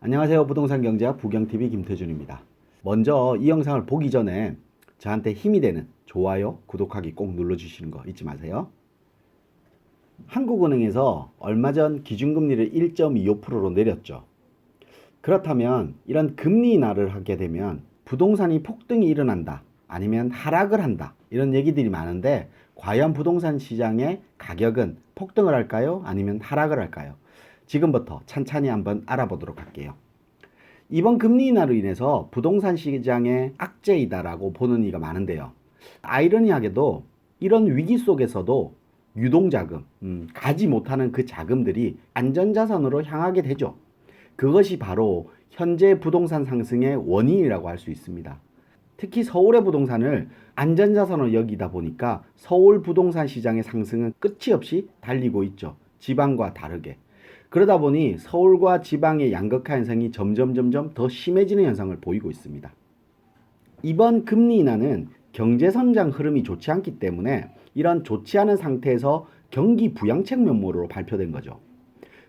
안녕하세요. 부동산 경제학 부경TV 김태준입니다. 먼저 이 영상을 보기 전에 저한테 힘이 되는 좋아요, 구독하기 꼭 눌러주시는 거 잊지 마세요. 한국은행에서 얼마 전 기준금리를 1.25%로 내렸죠. 그렇다면 이런 금리 인하를 하게 되면 부동산이 폭등이 일어난다. 아니면 하락을 한다. 이런 얘기들이 많은데 과연 부동산 시장의 가격은 폭등을 할까요? 아니면 하락을 할까요? 지금부터 찬찬히 한번 알아보도록 할게요. 이번 금리 인하로 인해서 부동산 시장의 악재이다라고 보는 이가 많은데요. 아이러니하게도 이런 위기 속에서도 유동자금, 음, 가지 못하는 그 자금들이 안전자산으로 향하게 되죠. 그것이 바로 현재 부동산 상승의 원인이라고 할 수 있습니다. 특히 서울의 부동산을 안전자산으로 여기다 보니까 서울 부동산 시장의 상승은 끝이 없이 달리고 있죠. 지방과 다르게. 그러다 보니 서울과 지방의 양극화 현상이 점점 점점 더 심해지는 현상을 보이고 있습니다. 이번 금리 인하는 경제 성장 흐름이 좋지 않기 때문에 이런 좋지 않은 상태에서 경기 부양책 면모로 발표된 거죠.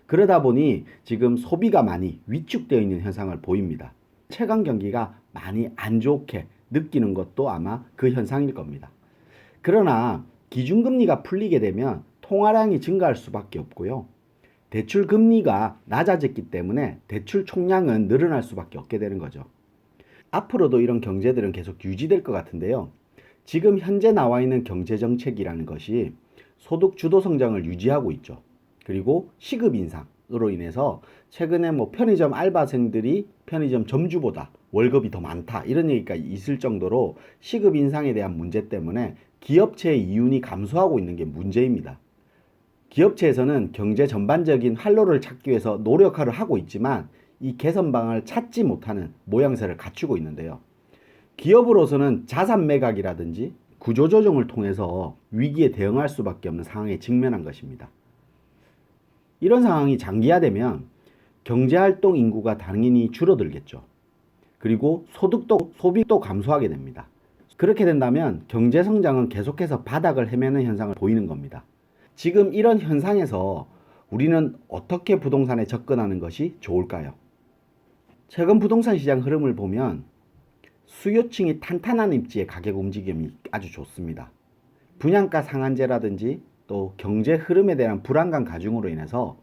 그러다 보니 지금 소비가 많이 위축되어 있는 현상을 보입니다. 최강 경기가 많이 안 좋게 느끼는 것도 아마 그 현상일 겁니다. 그러나 기준금리가 풀리게 되면 통화량이 증가할 수밖에 없고요. 대출 금리가 낮아졌기 때문에 대출 총량은 늘어날 수밖에 없게 되는 거죠. 앞으로도 이런 경제들은 계속 유지될 것 같은데요. 지금 현재 나와 있는 경제 정책이라는 것이 소득 주도 성장을 유지하고 있죠. 그리고 시급 인상으로 인해서 최근에 뭐 편의점 알바생들이 편의점 점주보다 월급이 더 많다 이런 얘기가 있을 정도로 시급 인상에 대한 문제 때문에 기업체의 이윤이 감소하고 있는 게 문제입니다. 기업체에서는 경제 전반적인 활로를 찾기 위해서 노력을 하고 있지만 이 개선 방안을 찾지 못하는 모양새를 갖추고 있는데요. 기업으로서는 자산 매각이라든지 구조조정을 통해서 위기에 대응할 수밖에 없는 상황에 직면한 것입니다. 이런 상황이 장기화되면 경제활동 인구가 당연히 줄어들겠죠. 그리고 소득도 소비도 감소하게 됩니다. 그렇게 된다면 경제 성장은 계속해서 바닥을 헤매는 현상을 보이는 겁니다. 지금 이런 현상에서 우리는 어떻게 부동산에 접근하는 것이 좋을까요? 최근 부동산 시장 흐름을 보면 수요층이 탄탄한 입지의 가격 움직임이 아주 좋습니다. 분양가 상한제라든지 또 경제 흐름에 대한 불안감 가중으로 인해서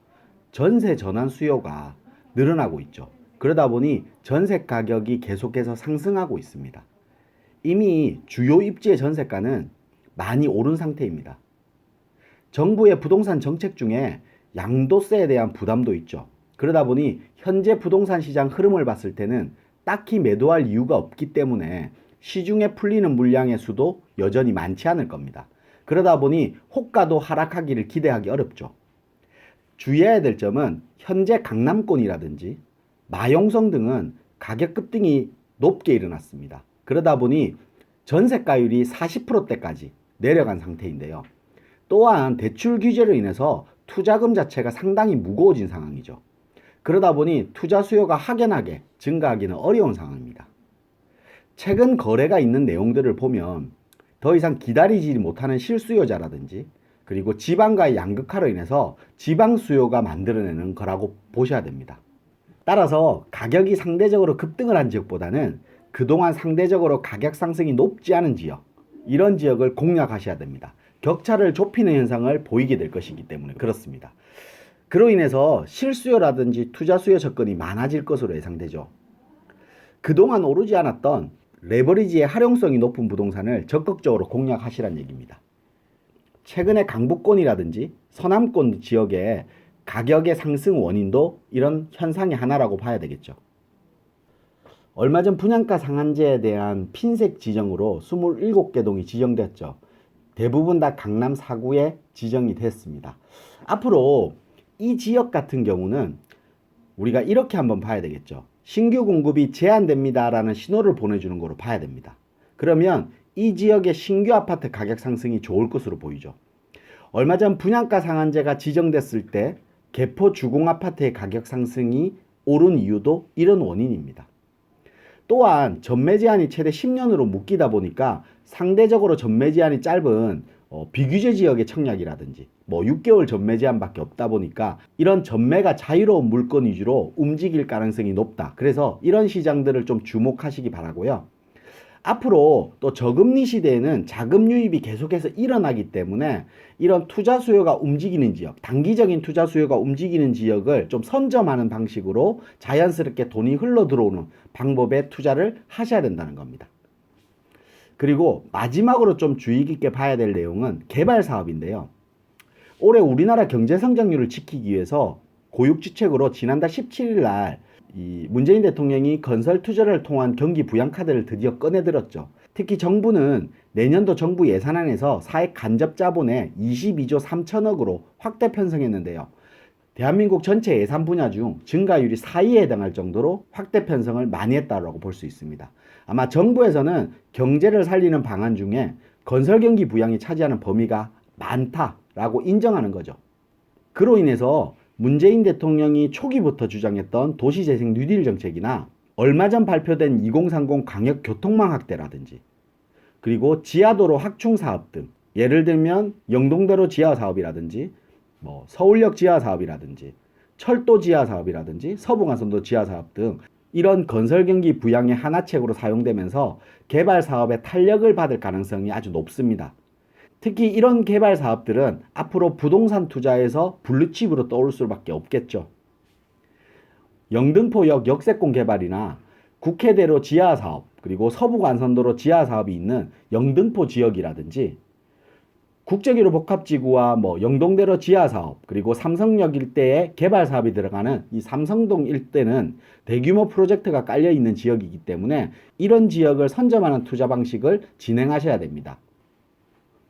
전세 전환 수요가 늘어나고 있죠. 그러다 보니 전세 가격이 계속해서 상승하고 있습니다. 이미 주요 입지의 전세가는 많이 오른 상태입니다. 정부의 부동산 정책 중에 양도세에 대한 부담도 있죠. 그러다 보니 현재 부동산 시장 흐름을 봤을 때는 딱히 매도할 이유가 없기 때문에 시중에 풀리는 물량의 수도 여전히 많지 않을 겁니다. 그러다 보니 호가도 하락하기를 기대하기 어렵죠. 주의해야 될 점은 현재 강남권이라든지 마용성 등은 가격 급등이 높게 일어났습니다. 그러다 보니 전세가율이 40%대까지 내려간 상태인데요. 또한 대출 규제로 인해서 투자금 자체가 상당히 무거워진 상황이죠. 그러다 보니 투자 수요가 확연하게 증가하기는 어려운 상황입니다. 최근 거래가 있는 내용들을 보면 더 이상 기다리지 못하는 실수요자라든지 그리고 지방과의 양극화로 인해서 지방 수요가 만들어내는 거라고 보셔야 됩니다. 따라서 가격이 상대적으로 급등을 한 지역보다는 그동안 상대적으로 가격 상승이 높지 않은 지역, 이런 지역을 공략하셔야 됩니다. 격차를 좁히는 현상을 보이게 될 것이기 때문에 그렇습니다. 그로 인해서 실수요라든지 투자 수요 접근이 많아질 것으로 예상되죠. 그동안 오르지 않았던 레버리지의 활용성이 높은 부동산을 적극적으로 공략하시란 얘기입니다. 최근에 강북권이라든지 서남권 지역의 가격의 상승 원인도 이런 현상의 하나라고 봐야 되겠죠. 얼마 전 분양가 상한제에 대한 핀셋 지정으로 27개 동이 지정됐죠. 대부분 다 강남 4구에 지정이 됐습니다. 앞으로 이 지역 같은 경우는 우리가 이렇게 한번 봐야 되겠죠. 신규 공급이 제한됩니다라는 신호를 보내주는 거로 봐야 됩니다. 그러면 이 지역의 신규 아파트 가격 상승이 좋을 것으로 보이죠. 얼마 전 분양가 상한제가 지정됐을 때 개포 주공 아파트의 가격 상승이 오른 이유도 이런 원인입니다. 또한 전매 제한이 최대 10년으로 묶이다 보니까 상대적으로 전매 제한이 짧은 어, 비규제 지역의 청약이라든지 뭐 6개월 전매 제한밖에 없다 보니까 이런 전매가 자유로운 물건 위주로 움직일 가능성이 높다. 그래서 이런 시장들을 좀 주목하시기 바라고요. 앞으로 또 저금리 시대에는 자금 유입이 계속해서 일어나기 때문에 이런 투자 수요가 움직이는 지역, 단기적인 투자 수요가 움직이는 지역을 좀 선점하는 방식으로 자연스럽게 돈이 흘러 들어오는 방법에 투자를 하셔야 된다는 겁니다. 그리고 마지막으로 좀 주의 깊게 봐야 될 내용은 개발 사업인데요. 올해 우리나라 경제 성장률을 지키기 위해서 고육지책으로 지난달 17일 날 이 문재인 대통령이 건설 투자를 통한 경기 부양 카드를 드디어 꺼내들었죠. 특히 정부는 내년도 정부 예산안에서 사액 간접 자본에 22조 3천억으로 확대 편성했는데요. 대한민국 전체 예산 분야 중 증가율이 4위에 해당할 정도로 확대 편성을 많이 했다고 볼 수 있습니다. 아마 정부에서는 경제를 살리는 방안 중에 건설 경기 부양이 차지하는 범위가 많다라고 인정하는 거죠. 그로 인해서 문재인 대통령이 초기부터 주장했던 도시재생 뉴딜 정책이나 얼마 전 발표된 2030 광역 교통망 확대라든지 그리고 지하도로 확충 사업 등 예를 들면 영동대로 지하 사업이라든지 뭐 서울역 지하 사업이라든지 철도 지하 사업이라든지 서부간선도 지하 사업 등 이런 건설 경기 부양의 하나책으로 사용되면서 개발 사업의 탄력을 받을 가능성이 아주 높습니다. 특히 이런 개발 사업들은 앞으로 부동산 투자에서 블루칩으로 떠올 수밖에 없겠죠. 영등포역 역세권 개발이나 국회대로 지하 사업, 그리고 서부간선도로 지하 사업이 있는 영등포 지역이라든지 국제기로 복합지구와 뭐 영동대로 지하 사업, 그리고 삼성역 일대에 개발 사업이 들어가는 이 삼성동 일대는 대규모 프로젝트가 깔려 있는 지역이기 때문에 이런 지역을 선점하는 투자 방식을 진행하셔야 됩니다.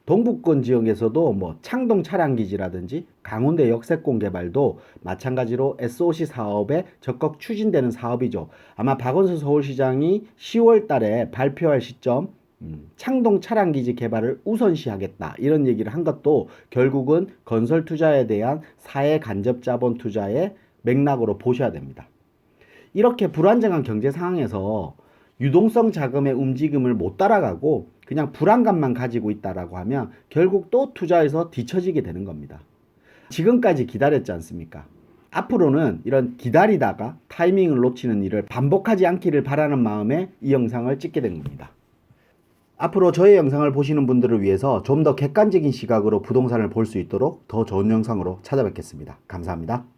동북권 지역에서도 뭐 창동 차량 기지라든지 강원대 역세권 개발도 마찬가지로 SOC 사업에 적극 추진되는 사업이죠. 아마 박원순 서울시장이 10월 달에 발표할 시점 음, 창동 차량 기지 개발을 우선시하겠다 이런 얘기를 한 것도 결국은 건설 투자에 대한 사회 간접 자본 투자의 맥락으로 보셔야 됩니다. 이렇게 불안정한 경제 상황에서 유동성 자금의 움직임을 못 따라가고 그냥 불안감만 가지고 있다라고 하면 결국 또 투자에서 뒤처지게 되는 겁니다. 지금까지 기다렸지 않습니까? 앞으로는 이런 기다리다가 타이밍을 놓치는 일을 반복하지 않기를 바라는 마음에 이 영상을 찍게 된 겁니다. 앞으로 저의 영상을 보시는 분들을 위해서 좀 더 객관적인 시각으로 부동산을 볼 수 있도록 더 좋은 영상으로 찾아뵙겠습니다. 감사합니다.